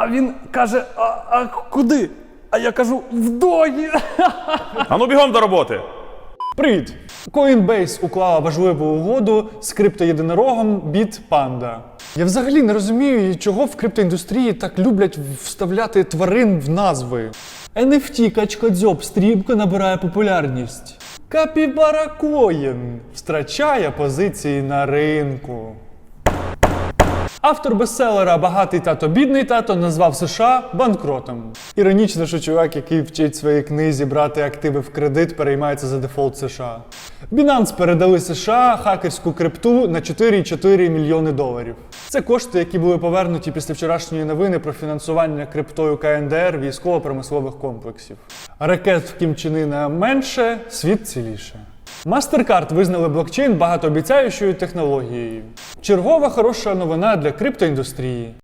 А він каже: А, а куди? А я кажу, в догі. А ну бігом до роботи. Привіт! Coinbase уклала важливу угоду з криптоєдинорогом BitPanda. Я взагалі не розумію, чого в криптоіндустрії так люблять вставляти тварин в назви. NFT качкодзьоб стрімко набирає популярність. Капібара Коін втрачає позиції на ринку. Автор бестселера Багатий тато, бідний тато назвав США банкротом. Іронічно, що чувак, який вчить своїй книзі брати активи в кредит, переймається за дефолт США. Binance передали США хакерську крипту на 4,4 мільйони доларів. Це кошти, які були повернуті після вчорашньої новини про фінансування криптою КНДР військово-промислових комплексів. Ракет в Кім Чен Ына менше, світ ціліше. MasterCard визнали блокчейн багатообіцяючою технологією. Чергова хороша новина для криптоіндустрії.